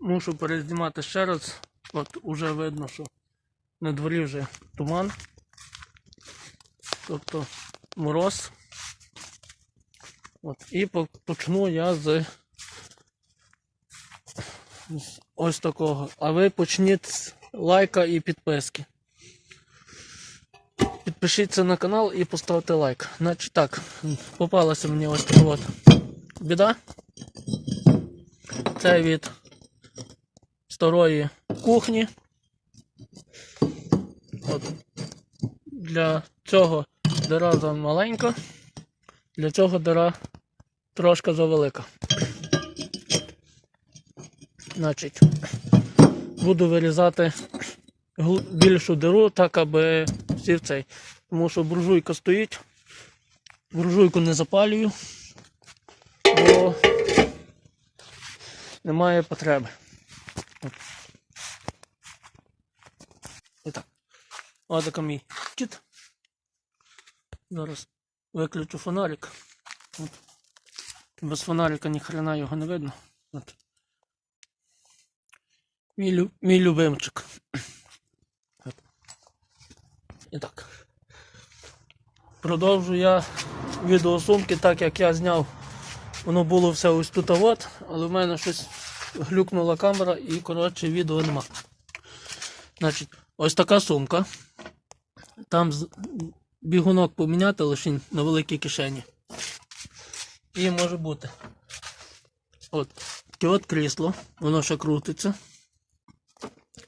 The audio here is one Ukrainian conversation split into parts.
мушу перезнімати ще раз. От уже видно, що на дворі вже туман. Тобто мороз. От, і почну я з, ось такого. А ви почніть з лайка і підписки. Підпишіться на канал і поставте лайк. Значить так, попалася мені ось така от біда. Це від старої кухні. От. Для цього дира замаленька, для цього дира трошки завелика. Значить, буду вирізати більшу диру, так аби всі в цей. Тому що буржуйка стоїть. Буржуйку не запалюю, бо немає потреби. От. І так. Ось така мій кіт. Зараз виключу фонарик. От. Без фонарика ні хрена його не видно. От. Мій, лю- мій любимчик. От. І так. Продовжу я відеосумки, так як я зняв. Воно було все ось тут, от, але в мене щось глюкнула камера і, коротше, відео нема. Значить, ось така сумка. Там бігунок поміняти лише на великій кишені. І може бути. От. Таке от крісло, воно ще крутиться.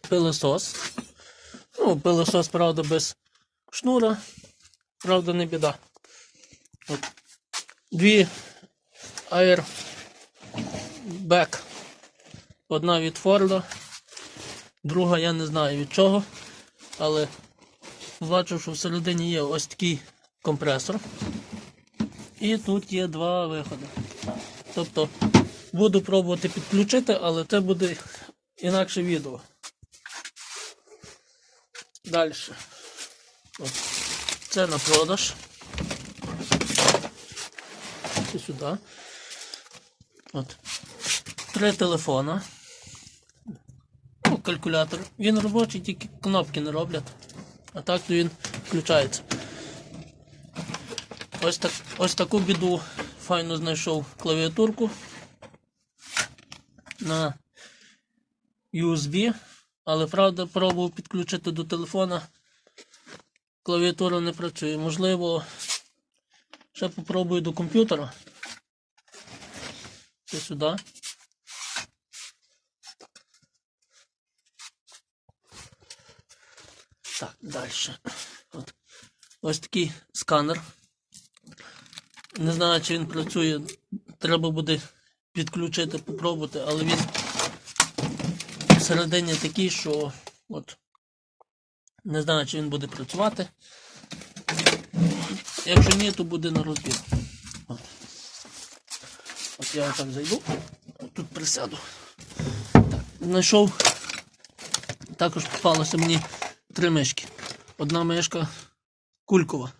Пилосос. Ну, пилосос, правда, без шнура. Правда, не біда. От. Дві Airbag. Одна від Форда, друга я не знаю від чого, але бачу, що всередині є ось такий компресор. І тут є два виходи. Тобто буду пробувати підключити, але це буде інакше відео. Далі. Це на продаж. Це сюди. От. Три телефона. Ну, калькулятор. Він робочий, тільки кнопки не роблять. А так він включається. Ось, так, ось таку біду файно знайшов клавіатурку на USB, але правда пробував підключити до телефона. Клавіатура не працює. Можливо, ще попробую до комп'ютера. Це сюди. Так, далі. От. Ось такий сканер. Не знаю, чи він працює. Треба буде підключити, попробувати, але він всередині такий, що от не знаю, чи він буде працювати. Якщо ні, то буде на розбір. От, От я так зайду, тут присяду. Так, знайшов. Також попалося мені три мишки. Одна мишка кулькова.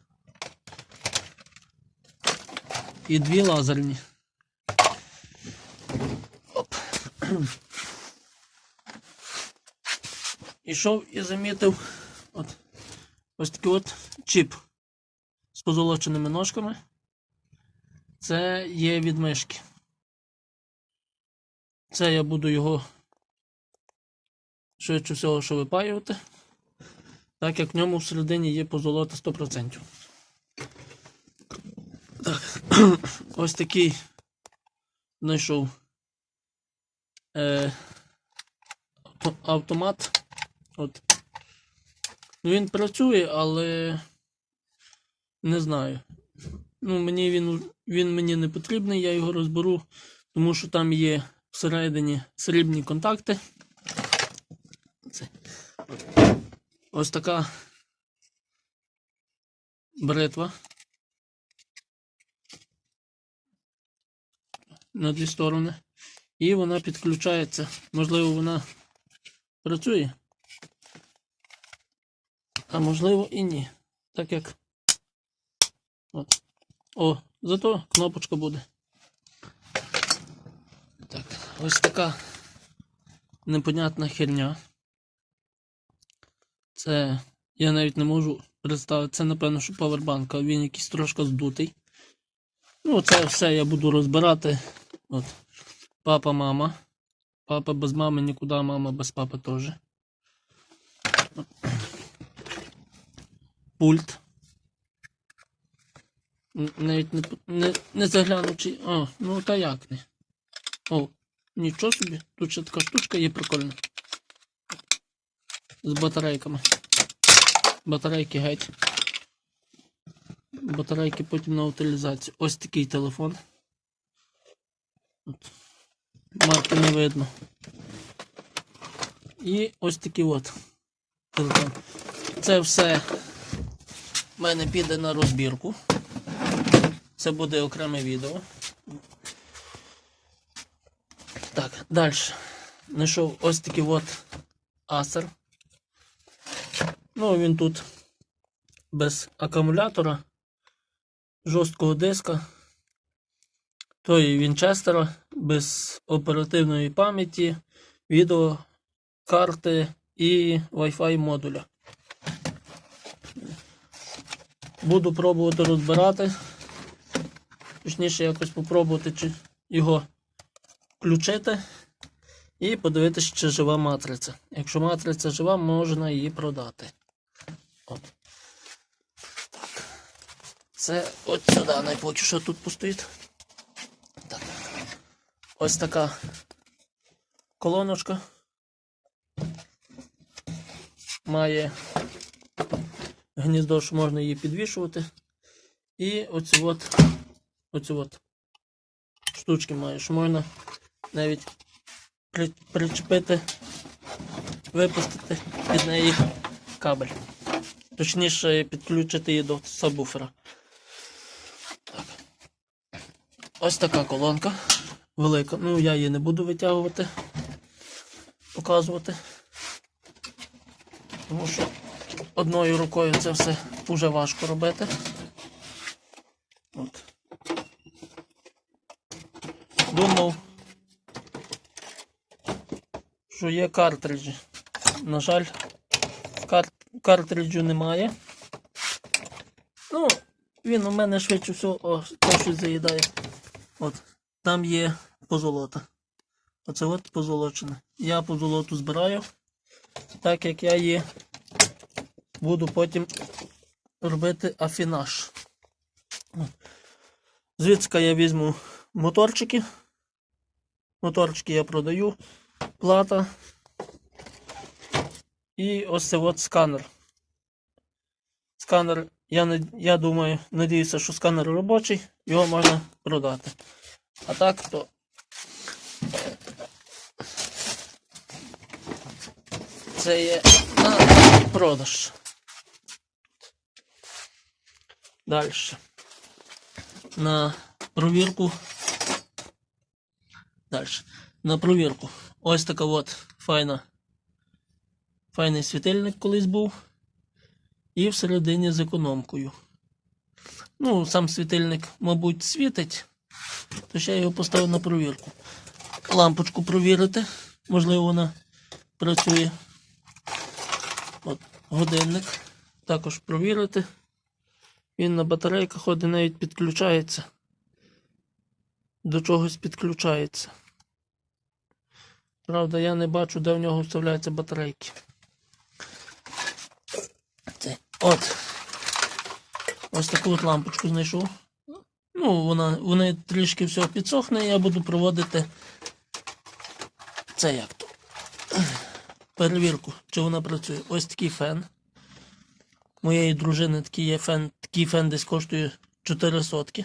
І дві лазерні. Оп. Ішов і замітив от, ось такий от чіп з позолоченими ножками. Це є від мишки. Це я буду його швидше всього, що випаювати. Так як в ньому всередині є позолота 100%. Так, ось такий знайшов е, автомат. От. Ну, він працює, але не знаю. Ну, мені він, він мені не потрібний, я його розберу, тому що там є всередині срібні контакти. Це. Ось така бритва. На дві сторони. І вона підключається. Можливо, вона працює. А можливо і ні. Так як. От. О, зато кнопочка буде. Так, ось така непонятна херня. Це я навіть не можу представити. Це, напевно, що павербанк, а він якийсь трошки здутий. Ну, це все я буду розбирати. От. Папа, мама. Папа без мами нікуди, мама без папи теж. Пульт. Навіть не, не, не заглянучи. О, ну та як не. О, нічого собі. Тут ще така штучка є прикольна. З батарейками. Батарейки геть. Батарейки потім на утилізацію. Ось такий телефон. От. Марки не видно. І ось такий от телефон. Це все в мене піде на розбірку. Це буде окреме відео. Так, далі. Знайшов ось такий от Acer. Ну, він тут без акумулятора, жорсткого диска, той Вінчестера, без оперативної пам'яті, відеокарти і Wi-Fi модуля. Буду пробувати розбирати. Точніше, якось попробувати чи його включити і подивитися, чи жива матриця. Якщо матриця жива, можна її продати. Це от сюди найпочу, що тут постоїть. Так. Ось така колоночка. Має гніздо, що можна її підвішувати. І оці от, оці от штучки має, що можна навіть при- причепити, випустити від неї кабель. Точніше, підключити її до сабвуфера. Так. Ось така колонка велика. Ну, я її не буду витягувати, показувати. Тому що одною рукою це все дуже важко робити. От. Думав, що є картриджі. На жаль. Картриджу немає. Ну, він у мене швидше всього, о, то щось заїдає. От, там є позолота. Оце от позолочене. Я позолоту збираю, так як я її буду потім робити афінаж. Звідси я візьму моторчики. Моторчики я продаю, плата. І ось це от сканер. Сканер, я, я думаю, надіюся, що сканер робочий, його можна продати. А так то. Це є на продаж. Далі. На провірку. Далі. На провірку. Ось така от файна. Файний світильник колись був. І всередині з економкою. Ну, сам світильник, мабуть, світить. То ще я його поставив на провірку. Лампочку провірити. Можливо, вона працює. От, годинник. Також провірити. Він на батарейках ходить, навіть підключається. До чогось підключається. Правда, я не бачу, де в нього вставляються батарейки. От. Ось таку от лампочку знайшов. Ну, вона, вони трішки все підсохне, я буду проводити це як то. Перевірку, чи вона працює. Ось такий фен. Моєї дружини такий є фен, такий фен десь коштує 4 сотки.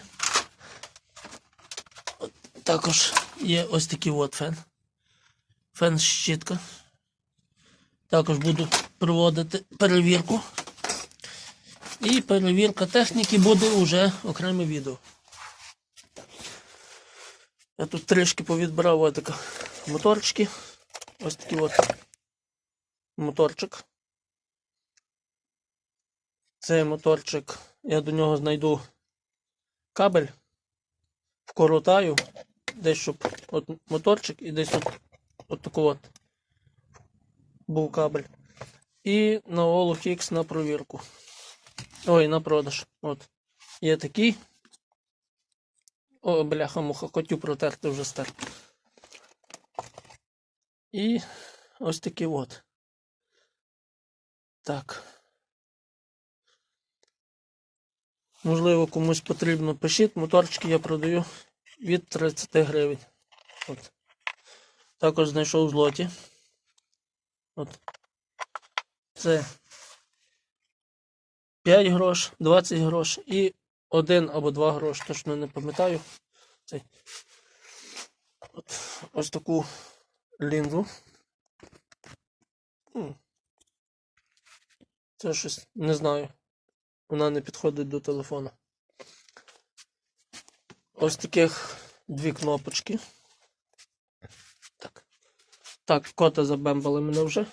От, також є ось такий от фен. Фен щітка. Також буду проводити перевірку. І перевірка техніки буде вже окреме відео. Я тут трішки повідбирав ось такі моторчики. Ось такий от моторчик. Цей моторчик, я до нього знайду кабель, вкоротаю, десь щоб от моторчик і десь от, от таку от був кабель. І на Olux на провірку. Ой, на продаж. От. Є такий. О, бляха, муха, хотів протерти вже стер. І ось такий от. Так. Можливо, комусь потрібно пишіть. Моторчики я продаю від 30 гривень. От. Також знайшов злоті. От. Це 5 грош, 20 грош і 1 або 2 грош, точно не пам'ятаю. От. Ось таку лінзу. Це щось не знаю. Вона не підходить до телефона. Ось таких дві кнопочки. Так. Так, кота забембали мене вже.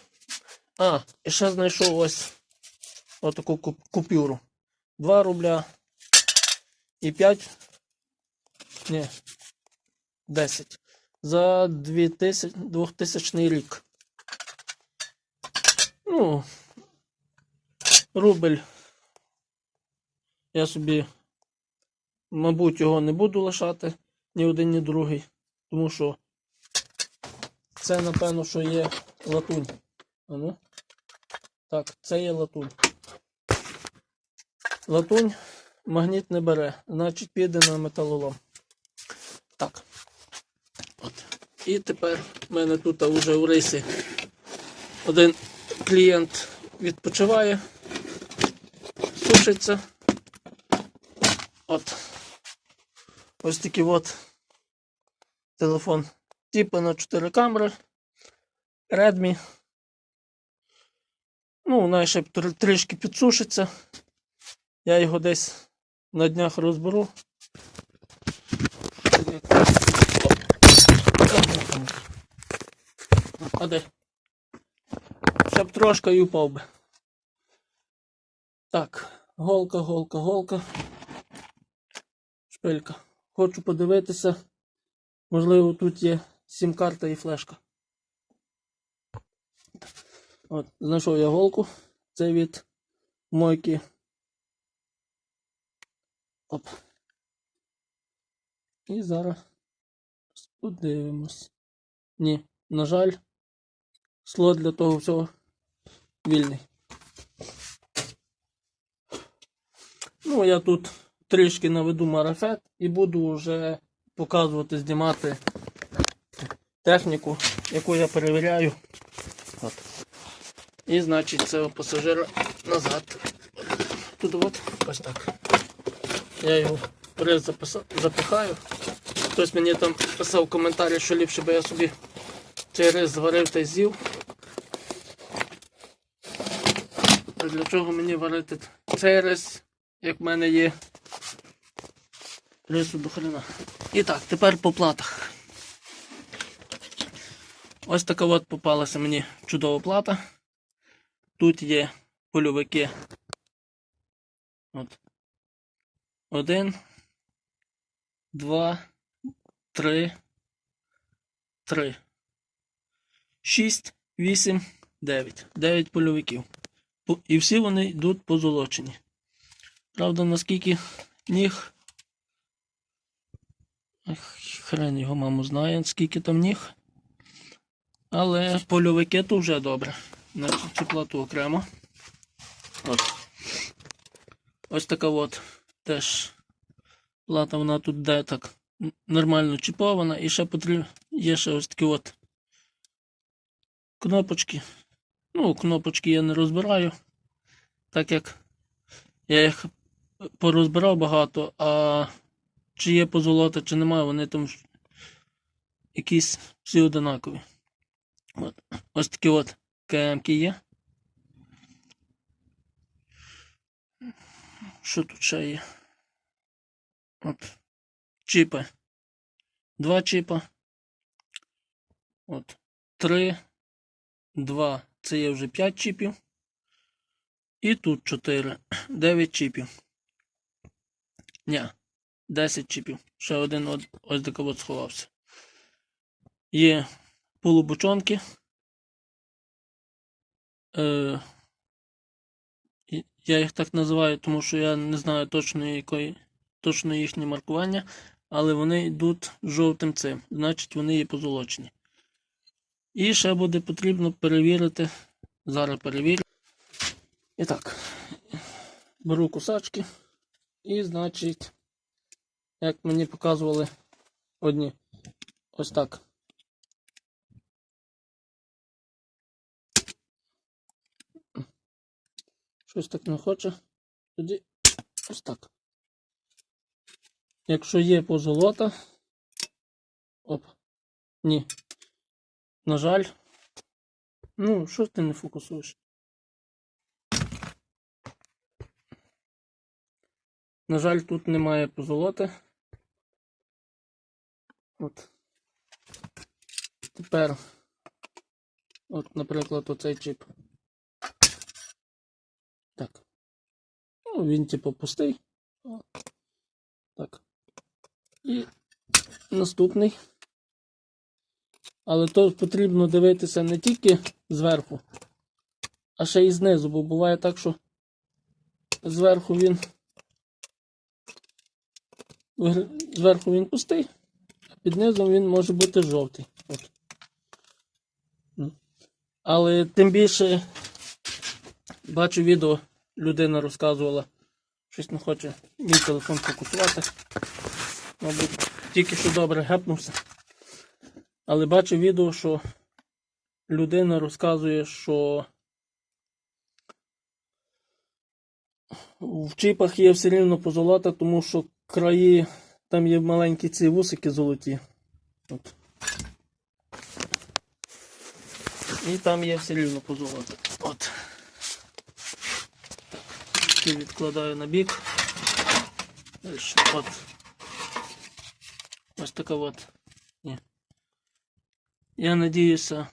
А, і ще знайшов ось отаку куп- купюру. 2 рубля і 5. Ні. 10. За 2000, 2000 рік. Ну, рубль. Я собі, мабуть, його не буду лишати ні один, ні другий. Тому що це, напевно, що є латунь. А ну. Так, це є латунь. Латунь магніт не бере, значить піде на металолом. Так. От. І тепер в мене тут вже в рисі один клієнт відпочиває, сушиться. От. Ось такий от телефон. Типу на 4 камери. Redmi. Ну, ще трішки підсушиться. Я його десь на днях розберу. А де? Щоб трошки і упав би. Так, голка, голка, голка. Шпилька. Хочу подивитися. Можливо, тут є сім-карта і флешка. От, знайшов я голку. Це від мойки. Оп. І зараз подивимось. Ні, на жаль, слот для того всього вільний. Ну, я тут трішки наведу марафет і буду вже показувати, знімати техніку, яку я перевіряю. От. І значить цього пасажира назад. Тут от ось так. Я його в рис запихаю. Хтось мені там писав в коментарі, що ліпше би я собі цей рис зварив та з'їв. Для чого мені варити цей рис, як в мене є рису до хрена. І так, тепер по платах. Ось така от попалася мені чудова плата. Тут є польовики. От. Один, два, три, три, шість, вісім, дев'ять. Дев'ять польовиків. І всі вони йдуть позолочені. Правда, наскільки ніг. Хрен його маму знає, скільки там ніг. Але польовики то вже добре. Значить, цю плату окремо. От. Ось така от теж плата, вона тут де так нормально чіпована. І ще потрібно є ще ось такі от кнопочки. Ну, кнопочки я не розбираю, так як я їх порозбирав багато, а чи є позолота, чи немає, вони там якісь всі одинакові. От. Ось такі от КМки є. Що тут ще є? От. Чіпи. Два чіпа. От. Три. Два. Це є вже п'ять чіпів. І тут чотири. Дев'ять чіпів. Ні. Десять чіпів. Ще один от, ось тако от сховався. Є полубочонки. Е, я їх так називаю, тому що я не знаю точно якої, точно їхнє маркування, але вони йдуть жовтим цим, значить вони є позолочені. І ще буде потрібно перевірити. Зараз перевірю. І так, беру кусачки. І, значить, як мені показували одні. Ось так. Щось так не хоче. Тоді ось так. Якщо є позолота. Оп. Ні. На жаль. Ну, що ти не фокусуєш? На жаль, тут немає позолоти. От. Тепер, от, наприклад, оцей чіп. Так. Ну, він типу пустий. Так. І наступний. Але то потрібно дивитися не тільки зверху, а ще й знизу, бо буває так, що зверху він зверху він пустий, а під низом він може бути жовтий. От. Але тим більше бачу відео, людина розказувала, щось не хоче мій телефон фокусувати. Мабуть, тільки що добре гепнувся. Але бачу відео, що людина розказує, що в чіпах є все рівно позолота, тому що краї там є маленькі ці вусики золоті. От. І там є все рівно позолота. От. Відкладаю на бік. От. Ні. Я надіюся,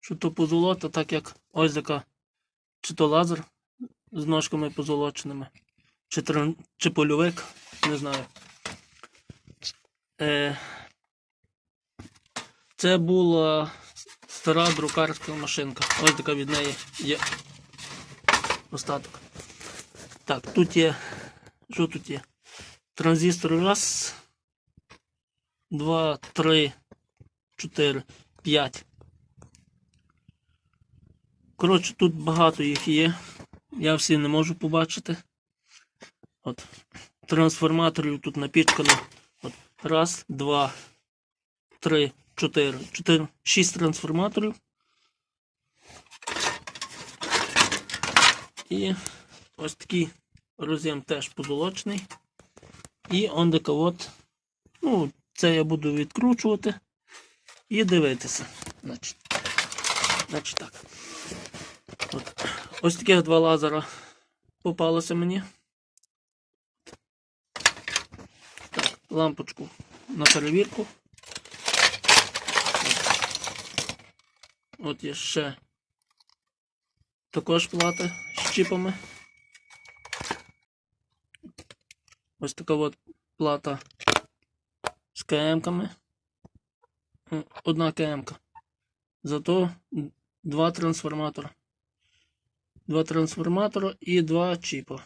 що то позолота, так як ось така, чи то лазер з ножками позолоченими, чи, тран... чи польовик, не знаю. Е... Це була стара друкарська машинка. Ось така від неї є остаток. Так, тут є. Що тут є? Транзистор раз, два, три, чотири, п'ять. Коротше, тут багато їх є. Я всі не можу побачити. От. Трансформаторів тут напічкано. От. Раз, два, три, чотири. Чотири. Шість трансформаторів. І ось такий роз'єм теж позолочений. І он. Ну, це я буду відкручувати і дивитися. Значить, значить так. От. Ось таких два лазера попалося мені. Так, лампочку на перевірку. От є ще також плата з чіпами. Ось така от плата КМ-ками. Одна КМ-ка. Зато два трансформатора. Два трансформатора і два чіпа.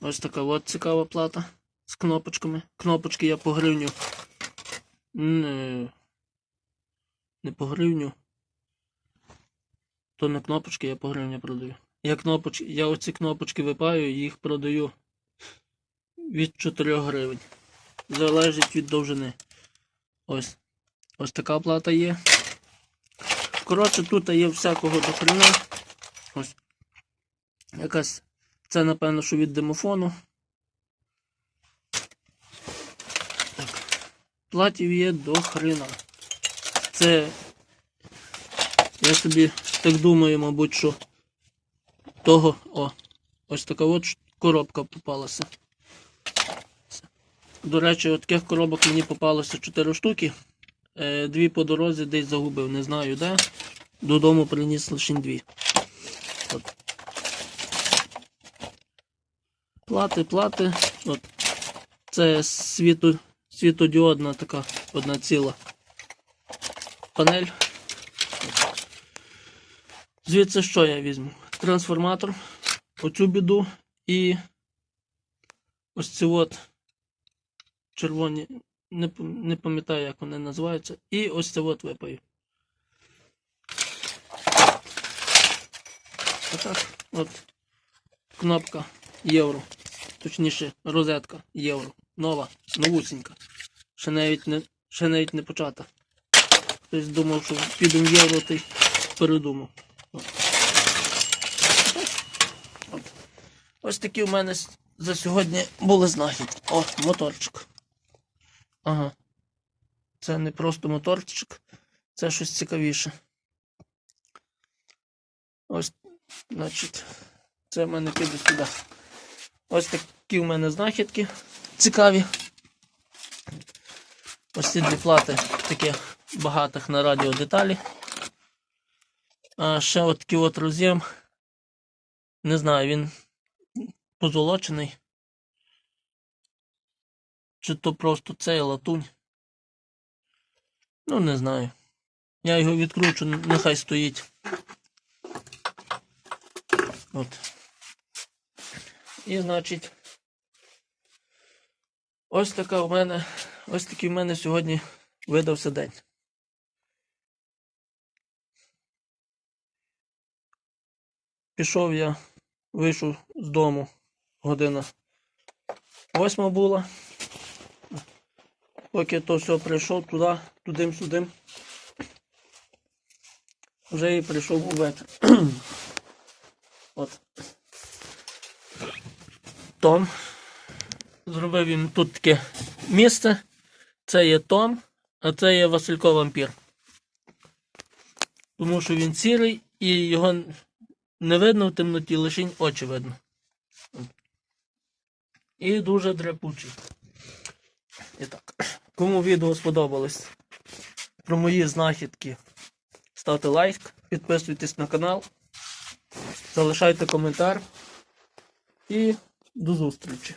Ось така от цікава плата з кнопочками. Кнопочки я по гривню. Не, не по гривню. То не кнопочки, я по гривні продаю. Я кнопочки, я оці кнопочки випаю, і їх продаю від 4 гривень. Залежить від довжини. Ось. Ось така плата є. Коротше, тут є всякого до хрена. Ось. Якась. Це, напевно, що від демофону. Так. Платів є до хрена. Це. Я собі так думаю, мабуть, що того. О, ось така от коробка попалася. До речі, таких коробок мені попалося 4 штуки. Е, Дві по дорозі десь загубив, не знаю де. Додому приніс лише дві. От. Плати, плати. От. Це світо, світодіодна така одна ціла панель. Звідси що я візьму? Трансформатор, оцю біду і ось ці от червоні, не, не пам'ятаю, як вони називаються, і ось це от випаю. Отак, от кнопка євро. Точніше, розетка євро. Нова, новусінька. Ще навіть не, ще навіть не почата. Хтось думав, що підемо в євро, ти передумав. От. От. Ось такі в мене за сьогодні були знахідки. О, моторчик. Ага. Це не просто моторчик, це щось цікавіше. Ось, значить, це в мене піде сюди. Ось такі в мене знахідки цікаві. Ось ці дві плати таких багатих на радіо деталі. А ще от такий от роз'єм. Не знаю, він позолочений. Чи то просто цей латунь. Ну, не знаю. Я його відкручу, нехай стоїть. От. І значить. Ось така у мене, ось такий у мене сьогодні видався день. Пішов я, вийшов з дому, година восьма була. Поки то все прийшов туди, тудим-сюдим. Вже і прийшов у вечір. От. Том. Зробив їм тут таке місце. Це є Том, а це є Василько вампір. Тому що він сірий і його не видно в темноті, лише очі видно. І дуже дряпучий. І так. Кому відео сподобалось про мої знахідки, ставте лайк, підписуйтесь на канал, залишайте коментар і до зустрічі.